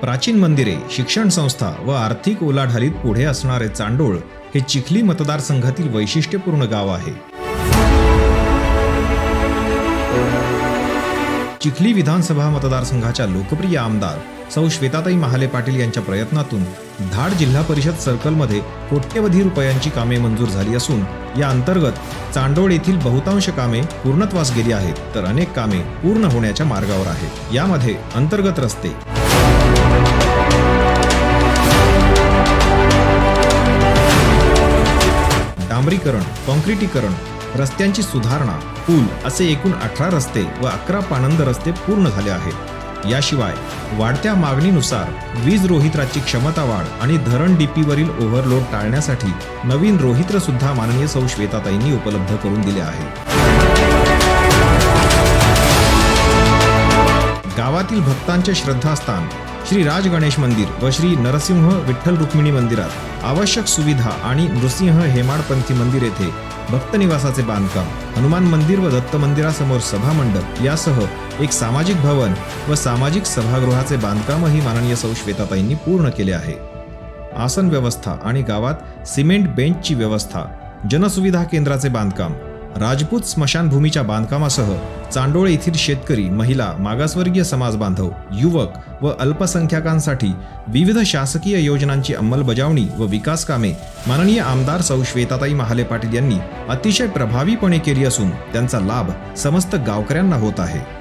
प्राचीन मंदिरे शिक्षण संस्था व आर्थिक उलाढालीत पुढे असणारे चांडोळ हे चिखली मतदारसंघातील वैशिष्ट्यपूर्ण गाव आहे. चिखली विधानसभा मतदारसंघाच्या लोकप्रिय आमदार सौ. श्वेताताई महाले पाटील यांच्या प्रयत्नातून धाड जिल्हा परिषद सर्कलमध्ये कोट्यवधी रुपयांची कामे मंजूर झाली असून या अंतर्गत चांडोळ येथील बहुतांश कामे पूर्णत्वास गेली आहेत तर अनेक कामे पूर्ण होण्याच्या मार्गावर आहेत. यामध्ये अंतर्गत रस्ते डांबरीकरण कॉन्क्रिटीकरण रस्त्यांची सुधारणा पूल असे एकूण अठरा रस्ते व अकरा पाणंद रस्ते पूर्ण झाले आहेत. याशिवाय वाढत्या मागणीनुसार वीज रोहित्राची क्षमता वाढ आणि धरण डीपीवरील ओव्हरलोड टाळण्यासाठी नवीन रोहित्र सुद्धा माननीय सौ. श्वेताताईंनी उपलब्ध करून दिले आहे. गावातील भक्तांचे श्रद्धास्थान श्री राज गणेश मंदिर व श्री नरसिंह विठ्ठल रुक्मिणी मंदिरात. आवश्यक सुविधा आणि नृसिंह हेमाडपंथी मंदिर येथे भक्त निवासाचे बांधकाम हनुमान मंदिर व दत्त मंदिरासमोर सभा मंडप यासह एक सामाजिक भवन व सामाजिक सभागृहाचे बांधकामही माननीय सौ श्वेताताईंनी पूर्ण केले आहे. आसन व्यवस्था आणि गावात सिमेंट बेंचची व्यवस्था जनसुविधा केंद्राचे बांधकाम राजपूत स्मशानभूमीच्या बांधकामासह चांडोळ येथील शेतकरी महिला मागासवर्गीय समाज बांधव युवक व अल्पसंख्याकांसाठी विविध शासकीय योजनांची अंमलबजावणी व विकास कामे माननीय आमदार सौ. श्वेताताई महाले पाटील यांनी अतिशय प्रभावीपणे केली असून त्यांचा लाभ समस्त गावकऱ्यांना होत आहे.